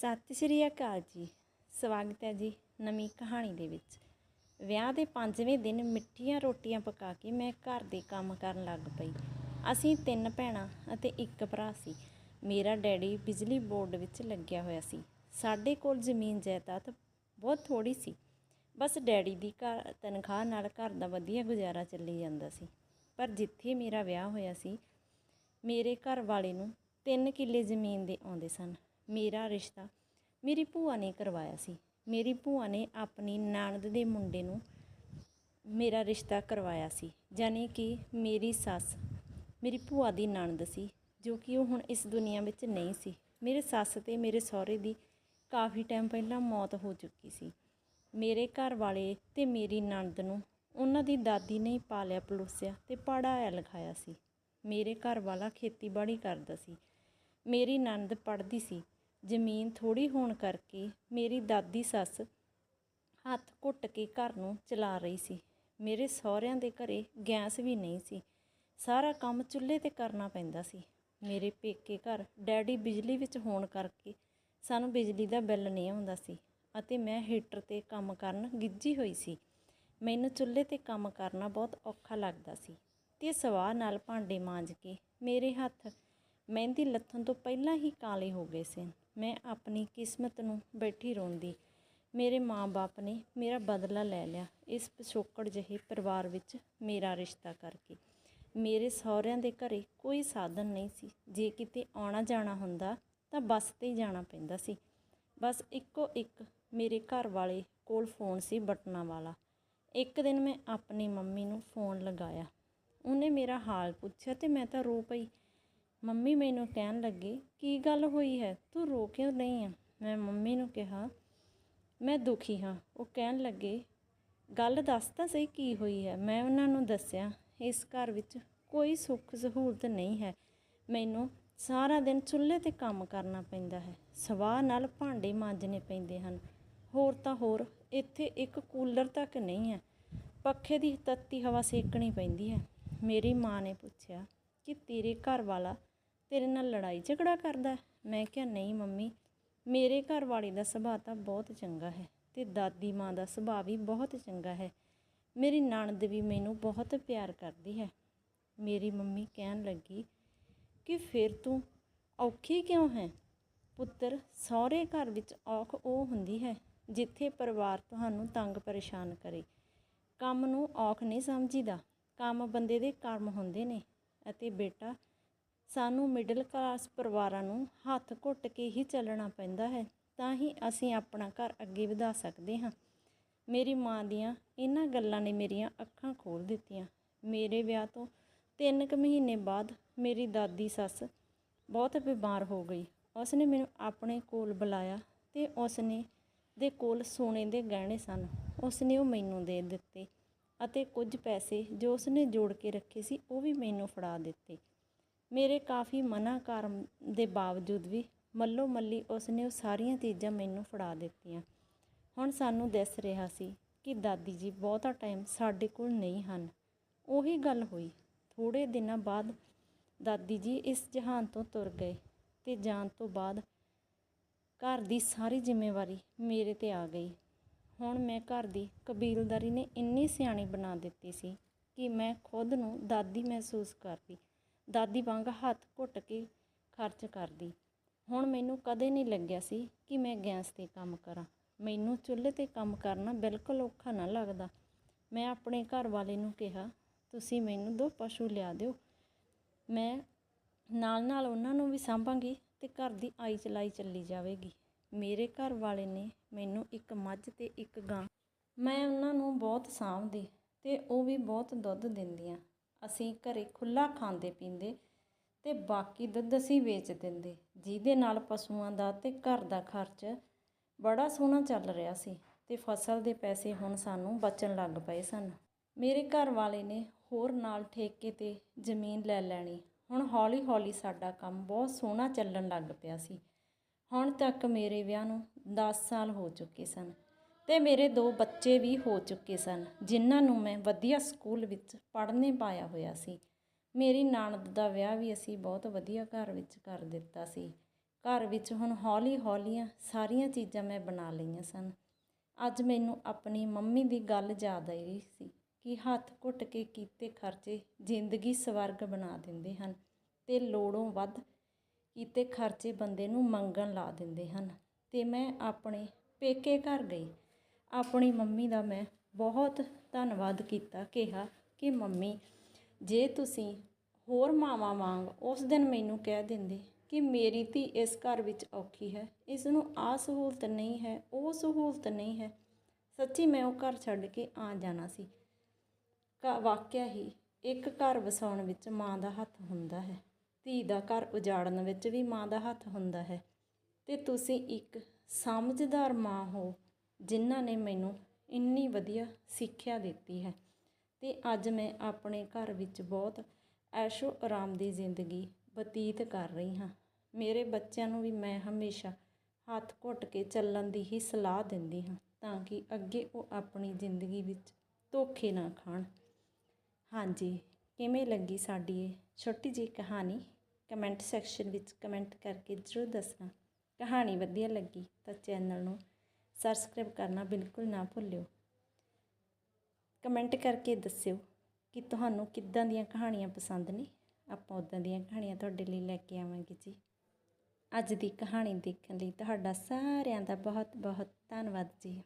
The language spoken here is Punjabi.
ਸਤਿ ਸ਼੍ਰੀ ਅਕਾਲ ਜੀ। ਸਵਾਗਤ ਹੈ ਜੀ ਨਵੀਂ ਕਹਾਣੀ ਦੇ ਵਿੱਚ। ਵਿਆਹ ਦੇ ਪੰਜਵੇਂ ਦਿਨ ਮਿੱਠੀਆਂ ਰੋਟੀਆਂ ਪਕਾ ਕੇ ਮੈਂ ਘਰ ਦੇ ਕੰਮ ਕਰਨ ਲੱਗ ਪਈ। ਅਸੀਂ ਤਿੰਨ ਭੈਣਾਂ ਅਤੇ ਇੱਕ ਭਰਾ ਸੀ। ਮੇਰਾ ਡੈਡੀ ਬਿਜਲੀ ਬੋਰਡ ਵਿੱਚ ਲੱਗਿਆ ਹੋਇਆ ਸੀ। ਸਾਡੇ ਕੋਲ ਜ਼ਮੀਨ ਜਾਇਦਾਦ ਬਹੁਤ ਥੋੜੀ ਸੀ। ਬਸ ਡੈਡੀ ਦੀ ਘਰ ਤਨਖਾਹ ਨਾਲ ਘਰ ਦਾ ਵਧੀਆ ਗੁਜ਼ਾਰਾ ਚੱਲੀ ਜਾਂਦਾ ਸੀ। ਪਰ ਜਿੱਥੇ ਮੇਰਾ ਵਿਆਹ ਹੋਇਆ ਸੀ, ਮੇਰੇ ਘਰ ਵਾਲੇ ਨੂੰ 3 ਕਿੱਲੇ ਜ਼ਮੀਨ ਦੇ ਆਉਂਦੇ ਸਨ। ਮੇਰਾ ਰਿਸ਼ਤਾ। ਮੇਰੀ ਭੂਆ ਨੇ ਕਰਵਾਇਆ ਸੀ। ਮੇਰੀ ਭੂਆ ਨੇ ਆਪਣੀ ਨਣਦ ਦੇ ਮੁੰਡੇ ਨੂੰ ਮੇਰਾ ਰਿਸ਼ਤਾ ਕਰਵਾਇਆ ਸੀ। ਯਾਨੀ ਕਿ ਮੇਰੀ ਸੱਸ, ਮੇਰੀ ਭੂਆ ਦੀ ਨਣਦ ਸੀ, ਜੋ ਕਿ ਉਹ ਹੁਣ ਇਸ ਦੁਨੀਆ ਵਿੱਚ ਨਹੀਂ ਸੀ। ਮੇਰੇ ਸੱਸ ਤੇ ਮੇਰੇ ਸਹੁਰੇ ਦੀ ਕਾਫੀ ਟਾਈਮ ਪਹਿਲਾਂ ਮੌਤ ਹੋ ਚੁੱਕੀ ਸੀ। ਮੇਰੇ ਘਰ ਵਾਲੇ ਤੇ ਮੇਰੀ ਨਣਦ ਨੂੰ ਉਹਨਾਂ ਦੀ ਦਾਦੀ ਨੇ ਪਾਲਿਆ, ਪਲੋਸਿਆ ਤੇ ਪੜ੍ਹਾਇਆ ਲਿਖਾਇਆ ਸੀ। ਮੇਰੇ ਘਰ ਵਾਲਾ ਖੇਤੀਬਾੜੀ ਕਰਦਾ ਸੀ। ਮੇਰੀ ਨਣਦ ਪੜ੍ਹਦੀ ਸੀ। ਜ਼ਮੀਨ ਥੋੜ੍ਹੀ ਹੋਣ ਕਰਕੇ ਮੇਰੀ ਦਾਦੀ ਸੱਸ ਹੱਥ ਘੁੱਟ ਕੇ ਘਰ ਨੂੰ ਚਲਾ ਰਹੀ ਸੀ। ਮੇਰੇ ਸਹੁਰਿਆਂ ਦੇ ਘਰੇ ਗੈਸ ਵੀ ਨਹੀਂ ਸੀ। ਸਾਰਾ ਕੰਮ ਚੁੱਲ੍ਹੇ ਤੇ ਕਰਨਾ ਪੈਂਦਾ ਸੀ। ਮੇਰੇ ਪੇਕੇ ਘਰ ਡੈਡੀ ਬਿਜਲੀ ਵਿੱਚ ਹੋਣ ਕਰਕੇ ਸਾਨੂੰ ਬਿਜਲੀ ਦਾ ਬਿੱਲ ਨਹੀਂ ਆਉਂਦਾ ਸੀ ਅਤੇ ਮੈਂ ਹੀਟਰ ਤੇ ਕੰਮ ਕਰਨ ਗਿੱਜੀ ਹੋਈ ਸੀ। ਮੈਨੂੰ ਚੁੱਲ੍ਹੇ ਤੇ ਕੰਮ ਕਰਨਾ ਬਹੁਤ ਔਖਾ ਲੱਗਦਾ ਸੀ। ਤੇ ਸਵਾਹ ਨਾਲ ਭਾਂਡੇ ਮਾਂਜ ਕੇ ਮੇਰੇ ਹੱਥ ਮਹਿੰਦੀ ਲੱਥਣ ਤੋਂ ਪਹਿਲਾਂ ਹੀ ਕਾਲੇ ਹੋ ਗਏ ਸਨ। ਮੈਂ ਆਪਣੀ ਕਿਸਮਤ ਨੂੰ ਬੈਠੀ ਰੋਂਦੀ। ਮੇਰੇ ਮਾਂ-ਬਾਪ ਨੇ ਮੇਰਾ ਬਦਲਾ ਲੈ ਲਿਆ। ਇਸ ਪਿਛੋਕੜ ਜਿਹੇ ਪਰਿਵਾਰ ਵਿੱਚ ਮੇਰਾ ਰਿਸ਼ਤਾ ਕਰਕੇ। ਮੇਰੇ ਸਹੁਰਿਆਂ ਦੇ ਘਰੇ ਕੋਈ ਸਾਧਨ ਨਹੀਂ ਸੀ। ਜੇ ਕਿਤੇ ਆਉਣਾ ਜਾਣਾ ਹੁੰਦਾ ਤਾਂ ਬੱਸ ਤੇ ਜਾਣਾ ਪੈਂਦਾ ਸੀ। ਬਸ ਇੱਕੋ ਇੱਕ ਮੇਰੇ ਘਰ ਵਾਲੇ ਕੋਲ ਫੋਨ ਸੀ ਬਟਨਾਂ ਵਾਲਾ। ਇੱਕ ਦਿਨ ਮੈਂ ਆਪਣੀ ਮੰਮੀ ਨੂੰ ਫੋਨ ਲਗਾਇਆ। ਉਹਨੇ ਮੇਰਾ ਹਾਲ ਪੁੱਛਿਆ ਤੇ ਮੈਂ ਤਾਂ ਰੋ ਪਈ। ਮੰਮੀ ਮੈਨੂੰ ਕਹਿਣ ਲੱਗੇ, ਕੀ ਗੱਲ ਹੋਈ ਹੈ? ਤੂੰ ਰੋ ਕਿਉਂ ਨਹੀਂ ਹੈ ਮੈਂ ਮੰਮੀ ਨੂੰ ਕਿਹਾ, ਮੈਂ ਦੁਖੀ ਹਾਂ। ਉਹ ਕਹਿਣ ਲੱਗੇ, ਗੱਲ ਦੱਸ ਤਾਂ ਸਹੀ ਕੀ ਹੋਈ ਹੈ? ਮੈਂ ਉਹਨਾਂ ਨੂੰ ਦੱਸਿਆ, ਇਸ ਘਰ ਵਿੱਚ ਕੋਈ ਸੁੱਖ ਸਹੂਲਤ ਨਹੀਂ ਹੈ। ਮੈਨੂੰ ਸਾਰਾ ਦਿਨ ਚੁੱਲ੍ਹੇ ਤੇ ਕੰਮ ਕਰਨਾ ਪੈਂਦਾ ਹੈ। ਸਵਾਹ ਨਾਲ ਭਾਂਡੇ ਮਾਂਜਣੇ ਪੈਂਦੇ ਹਨ। ਹੋਰ ਤਾਂ ਹੋਰ, ਇੱਥੇ ਇੱਕ ਕੂਲਰ ਤੱਕ ਨਹੀਂ ਹੈ। ਪੱਖੇ ਦੀ ਤੱਤੀ ਹਵਾ ਸੇਕਣੀ ਪੈਂਦੀ ਹੈ। ਮੇਰੀ ਮਾਂ ਨੇ ਪੁੱਛਿਆ, ਕਿ ਤੇਰੇ ਘਰ ਵਾਲਾ ਤੇਰੇ ਨਾਲ ਲੜਾਈ ਝਗੜਾ ਕਰਦਾ ਮੈਂ ਕਿਹਾ, ਨਹੀਂ ਮੰਮੀ, ਮੇਰੇ ਘਰ ਵਾਲੇ ਦਾ ਸੁਭਾਅ ਤਾਂ ਬਹੁਤ ਚੰਗਾ ਹੈ ਤੇ ਦਾਦੀ ਮਾਂ ਦਾ ਸੁਭਾਅ ਵੀ ਬਹੁਤ ਚੰਗਾ ਹੈ। ਮੇਰੀ ਨਣਦ ਵੀ ਮੈਨੂੰ ਬਹੁਤ ਪਿਆਰ ਕਰਦੀ ਹੈ। ਮੇਰੀ ਮੰਮੀ ਕਹਿਣ ਲੱਗੀ ਕਿ, ਫਿਰ ਤੂੰ ਔਖੀ ਕਿਉਂ ਹੈ? ਪੁੱਤਰ, ਸਹੁਰੇ ਘਰ ਵਿੱਚ ਔਖ ਉਹ ਹੁੰਦੀ ਹੈ ਜਿੱਥੇ ਪਰਿਵਾਰ ਤੁਹਾਨੂੰ ਤੰਗ ਪਰੇਸ਼ਾਨ ਕਰੇ। ਕੰਮ ਨੂੰ ਔਖ ਨਹੀਂ ਸਮਝੀਦਾ। ਕੰਮ ਬੰਦੇ ਦੇ ਕਰਮ ਹੁੰਦੇ ਨੇ ਅਤੇ ਬੇਟਾ ਸਾਨੂੰ ਮਿਡਲ ਕਲਾਸ ਪਰਿਵਾਰਾਂ ਨੂੰ ਹੱਥ ਘੁੱਟ ਕੇ ਹੀ ਚੱਲਣਾ ਪੈਂਦਾ ਹੈ, ਤਾਂ ਹੀ ਅਸੀਂ ਆਪਣਾ ਘਰ ਅੱਗੇ ਵਧਾ ਸਕਦੇ ਹਾਂ। ਮੇਰੀ ਮਾਂ ਦੀਆਂ ਇਹਨਾਂ ਗੱਲਾਂ ਨੇ ਮੇਰੀਆਂ ਅੱਖਾਂ ਖੋਲ੍ਹ ਦਿੱਤੀਆਂ। ਮੇਰੇ ਵਿਆਹ ਤੋਂ ਤਿੰਨ ਕੁ ਮਹੀਨੇ ਬਾਅਦ ਮੇਰੀ ਦਾਦੀ ਸੱਸ ਬਹੁਤ ਬਿਮਾਰ ਹੋ ਗਈ। ਉਸਨੇ ਮੈਨੂੰ ਆਪਣੇ ਕੋਲ ਬੁਲਾਇਆ ਤੇ ਉਸਨੇ ਦੇ ਕੋਲ ਸੋਨੇ ਦੇ ਗਹਿਣੇ ਸਨ। ਉਸਨੇ ਉਹ ਮੈਨੂੰ ਦੇ ਦਿੱਤੇ ਅਤੇ ਕੁਝ ਪੈਸੇ ਜੋ ਉਸਨੇ ਜੋੜ ਕੇ ਰੱਖੇ ਸੀ ਉਹ ਵੀ ਮੈਨੂੰ ਫੜਾ ਦਿੱਤੇ। ਮੇਰੇ ਕਾਫੀ ਮਨਾ ਕਰਨ ਦੇ ਬਾਵਜੂਦ ਵੀ ਮੱਲੋ ਮੱਲੀ ਉਸਨੇ ਉਹ ਸਾਰੀਆਂ ਚੀਜ਼ਾਂ ਮੈਨੂੰ ਫੜਾ ਦਿੱਤੀਆਂ। ਹੁਣ ਸਾਨੂੰ ਦਿਸ ਰਿਹਾ ਸੀ ਕਿ ਦਾਦੀ ਜੀ ਬਹੁਤਾ ਟਾਈਮ ਸਾਡੇ ਕੋਲ ਨਹੀਂ ਹਨ। ਉਹੀ ਗੱਲ ਹੋਈ। ਥੋੜੇ ਦਿਨਾਂ ਬਾਅਦ ਦਾਦੀ ਜੀ ਇਸ ਜਹਾਨ ਤੋਂ ਤੁਰ ਗਏ ਤੇ ਜਾਣ ਤੋਂ ਬਾਅਦ ਘਰ ਦੀ ਸਾਰੀ ਜ਼ਿੰਮੇਵਾਰੀ ਮੇਰੇ ਤੇ ਆ ਗਈ। ਹੁਣ ਮੈਂ ਘਰ ਦੀ ਕਬੀਲਦਾਰੀ ਨੇ ਇੰਨੀ ਸਿਆਣੀ ਬਣਾ ਦਿੱਤੀ ਸੀ ਕਿ ਮੈਂ ਖੁਦ ਨੂੰ ਦਾਦੀ ਮਹਿਸੂਸ ਕਰਦੀ। ਦਾਦੀ ਵਾਂਗ ਹੱਥ ਘੁੱਟ ਕੇ ਖਰਚ ਕਰਦੀ। ਹੁਣ ਮੈਨੂੰ ਕਦੇ ਨਹੀਂ ਲੱਗਿਆ ਸੀ ਕਿ ਮੈਂ ਗੈਸ ਤੇ ਕੰਮ ਕਰਾਂ। ਮੈਨੂੰ ਚੁੱਲ੍ਹੇ ਤੇ ਕੰਮ ਕਰਨਾ ਬਿਲਕੁਲ ਔਖਾ ਨਾ ਲੱਗਦਾ। ਮੈਂ ਆਪਣੇ ਘਰ ਵਾਲੇ ਨੂੰ ਕਿਹਾ, ਤੁਸੀਂ ਮੈਨੂੰ ਦੋ ਪਸ਼ੂ ਲਿਆ ਦਿਓ। ਮੈਂ ਨਾਲ ਨਾਲ ਉਹਨਾਂ ਨੂੰ ਵੀ ਸਾਂਭਾਂਗੀ ਤੇ ਘਰ ਦੀ ਆਈ ਚਲਾਈ ਚੱਲੀ ਜਾਵੇਗੀ। ਮੇਰੇ ਘਰ ਵਾਲੇ ਨੇ ਮੈਨੂੰ ਇੱਕ ਮੱਝ ਤੇ ਇੱਕ ਗਾਂ। ਮੈਂ ਉਹਨਾਂ ਨੂੰ ਬਹੁਤ ਸਾਂਭਦੀ ਤੇ ਉਹ ਵੀ ਬਹੁਤ ਦੁੱਧ ਦਿੰਦੀਆਂ। ਅਸੀਂ ਘਰੇ ਖੁੱਲਾ ਖਾਂਦੇ ਪੀਂਦੇ ਅਤੇ ਬਾਕੀ ਦੁੱਧ ਅਸੀਂ ਵੇਚ ਦਿੰਦੇ। ਜਿਹਦੇ ਨਾਲ ਪਸ਼ੂਆਂ ਦਾ ਅਤੇ ਘਰ ਦਾ ਖਰਚ ਬੜਾ ਸੋਹਣਾ ਚੱਲ ਰਿਹਾ ਸੀ ਅਤੇ ਫਸਲ ਦੇ ਪੈਸੇ ਹੁਣ ਸਾਨੂੰ ਬਚਣ ਲੱਗ ਪਏ ਸਨ। ਮੇਰੇ ਘਰ ਵਾਲੇ ਨੇ ਹੋਰ ਨਾਲ ਠੇਕੇ ਤੇ ਜ਼ਮੀਨ ਲੈ ਲੈਣੀ। ਹੁਣ ਹੌਲੀ-ਹੌਲੀ ਸਾਡਾ ਕੰਮ ਬਹੁਤ ਸੋਹਣਾ ਚੱਲਣ ਲੱਗ ਪਿਆ ਸੀ। ਹੁਣ ਤੱਕ ਮੇਰੇ ਵਿਆਹ ਨੂੰ 10 ਸਾਲ ਹੋ ਚੁੱਕੇ ਸਨ। ਤੇ ਮੇਰੇ ਦੋ ਬੱਚੇ ਵੀ ਹੋ ਚੁੱਕੇ ਸਨ, ਜਿਨ੍ਹਾਂ ਨੂੰ ਮੈਂ ਵਧੀਆ ਸਕੂਲ ਵਿੱਚ ਪੜ੍ਹਨੇ ਪਾਇਆ ਹੋਇਆ ਸੀ। ਮੇਰੀ ਨਾਨਦ ਦਾ ਵਿਆਹ ਵੀ ਅਸੀਂ ਬਹੁਤ ਵਧੀਆ ਘਰ ਵਿੱਚ ਕਰ ਦਿੱਤਾ ਸੀ। ਘਰ ਵਿੱਚ ਹੁਣ ਹੌਲੀ ਹੌਲੀਆਂ ਸਾਰੀਆਂ ਚੀਜ਼ਾਂ ਮੈਂ ਬਣਾ ਲਈਆਂ ਸਨ। ਅੱਜ ਮੈਨੂੰ ਆਪਣੀ ਮੰਮੀ ਦੀ ਗੱਲ ਯਾਦ ਆਈ ਰਹੀ ਸੀ ਕਿ ਹੱਥ ਘੁੱਟ ਕੇ ਕੀਤੇ ਖਰਚੇ ਜ਼ਿੰਦਗੀ ਸਵਰਗ ਬਣਾ ਦਿੰਦੇ ਹਨ ਤੇ ਲੋੜੋਂ ਵੱਧ ਕੀਤੇ ਖਰਚੇ ਬੰਦੇ ਨੂੰ ਮੰਗਣ ਲਾ ਦਿੰਦੇ ਹਨ ਤੇ ਮੈਂ ਆਪਣੇ ਪੇਕੇ ਘਰ ਗਈ ਆਪਣੀ ਮੰਮੀ ਦਾ ਮੈਂ ਬਹੁਤ ਧੰਨਵਾਦ ਕੀਤਾ, ਕਿਹਾ ਕਿ ਮੰਮੀ, ਜੇ ਤੁਸੀਂ ਹੋਰ ਮਾਵਾਂ ਵਾਂਗ ਉਸ ਦਿਨ ਮੈਨੂੰ ਕਹਿ ਦਿੰਦੇ ਕਿ ਮੇਰੀ ਧੀ ਇਸ ਘਰ ਵਿੱਚ ਔਖੀ ਹੈ, ਇਸ ਨੂੰ ਆ ਸਹੂਲਤ ਨਹੀਂ ਹੈ, ਉਹ ਸਹੂਲਤ ਨਹੀਂ ਹੈ, ਸੱਚੀ ਮੈਂ ਉਹ ਘਰ ਛੱਡ ਕੇ ਆ ਜਾਣਾ ਸੀ। ਕਾ ਵਾਕਿਆ ਹੀ ਇੱਕ ਘਰ ਵਸਾਉਣ ਵਿੱਚ ਮਾਂ ਦਾ ਹੱਥ ਹੁੰਦਾ ਹੈ, ਧੀ ਦਾ ਘਰ ਉਜਾੜਨ ਵਿੱਚ ਵੀ ਮਾਂ ਦਾ ਹੱਥ ਹੁੰਦਾ ਹੈ। ਤੇ ਤੁਸੀਂ ਇੱਕ ਸਮਝਦਾਰ ਮਾਂ ਹੋ ਜਿਨ੍ਹਾਂ ਨੇ ਮੈਨੂੰ ਇੰਨੀ ਵਧੀਆ ਸਿੱਖਿਆ ਦਿੱਤੀ ਹੈ। ਅਤੇ ਅੱਜ ਮੈਂ ਆਪਣੇ ਘਰ ਵਿੱਚ ਬਹੁਤ ਐਸ਼ੋ ਆਰਾਮ ਦੀ ਜ਼ਿੰਦਗੀ ਬਤੀਤ ਕਰ ਰਹੀ ਹਾਂ। ਮੇਰੇ ਬੱਚਿਆਂ ਨੂੰ ਵੀ ਮੈਂ ਹਮੇਸ਼ਾ ਹੱਥ ਘੁੱਟ ਕੇ ਚੱਲਣ ਦੀ ਹੀ ਸਲਾਹ ਦਿੰਦੀ ਹਾਂ ਤਾਂ ਕਿ ਅੱਗੇ ਉਹ ਆਪਣੀ ਜ਼ਿੰਦਗੀ ਵਿੱਚ ਧੋਖੇ ਨਾ ਖਾਣ। ਹਾਂਜੀ, ਕਿਵੇਂ ਲੱਗੀ ਸਾਡੀ ਇਹ ਛੋਟੀ ਜਿਹੀ ਕਹਾਣੀ? ਕਮੈਂਟ ਸੈਕਸ਼ਨ ਵਿੱਚ ਕਮੈਂਟ ਕਰਕੇ ਜ਼ਰੂਰ ਦੱਸਣਾ। ਕਹਾਣੀ ਵਧੀਆ ਲੱਗੀ ਤਾਂ ਚੈਨਲ ਨੂੰ ਸਬਸਕ੍ਰਾਈਬ ਕਰਨਾ ਬਿਲਕੁਲ ਨਾ ਭੁੱਲਿਓ। ਕਮੈਂਟ ਕਰਕੇ ਦੱਸਿਓ ਕਿ ਤੁਹਾਨੂੰ ਕਿੱਦਾਂ ਦੀਆਂ ਕਹਾਣੀਆਂ ਪਸੰਦ ਨੇ। ਆਪਾਂ ਉਦਾਂ ਦੀਆਂ ਕਹਾਣੀਆਂ ਤੁਹਾਡੇ ਲਈ ਲੈ ਕੇ ਆਵਾਂਗੇ ਜੀ। ਅੱਜ ਦੀ ਕਹਾਣੀ ਦੇਖਣ ਲਈ ਤੁਹਾਡਾ ਸਾਰਿਆਂ ਦਾ ਬਹੁਤ ਬਹੁਤ ਧੰਨਵਾਦ ਜੀ।